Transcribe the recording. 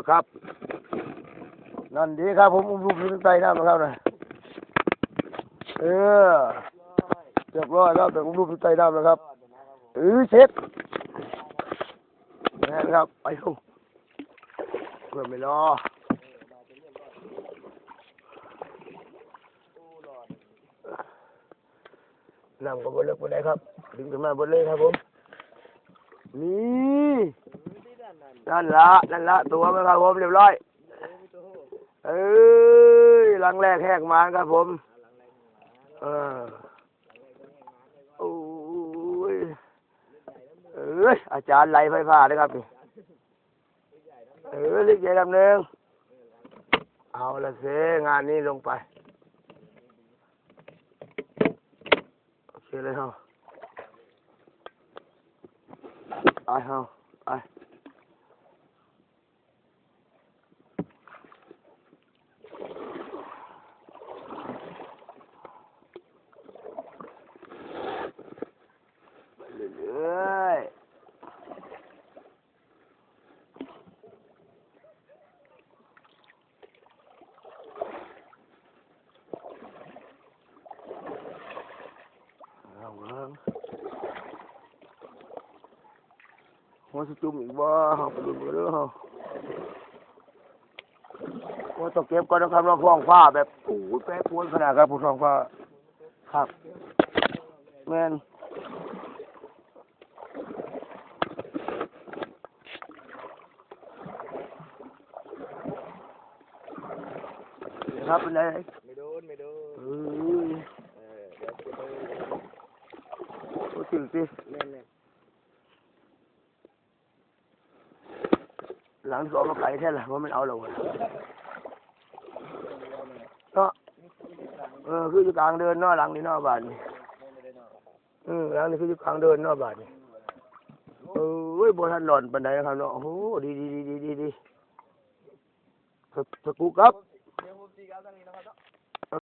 แล้วครับ นั่นดีครับ ผมอุ้มลูกอยู่ใต้น้ำนะครับนะเออเรียบร้อยครับแต่อุ้มลูกอยู่ใต้น้ำแล้วครับเออเช็ดนะครับไปลูเพื่อไม่รอน้ำก็บนเลิกบนไหนครับ ดึงขึ้นมาบนเลยครับผม นี่ นั่นละนั่นละตัวมันครับผมเรียบร้อยเอ้ยลังแรกแหกมาครับผมเออโอ้ยเอ้ยอาจารย์ไหลไฟฟ้าเลยครับนี่เออลิกใหญ่ลำหนึ่งเอาละเสงานนี้ลงไปโอเคเลยเฮาไปเฮาไป เรื่อยๆเอาเบิ่งหัวสิจุ่มอีกบ่เฮาไปดูกันเด้อเฮาโอ้ต้องเก็บก่อนนะครับเราฟ้องฟ้าแบบโอ้ยแปรปรวนขนาดครับผู้ท้องฟ้าครับแครับเป็นไรไม่โดนไม่โดนเอ้ยเออเดี๋ยวจะไปโอ้จริงสิแน่นแน่นหลังสองมาไก่แท้ละว่ามันเอาเราอะก็เออคืออยู่กลางเดินเนอหลังนี่เนอบาทนี่เออหลังนี่คืออยู่กลางเดินเนอบาทนี่เออเว้ยบนทันหล่อนปันไดนะครับเนาะโอ้โหดีดีดีดีดีดีสสกูครับ เดี๋ยว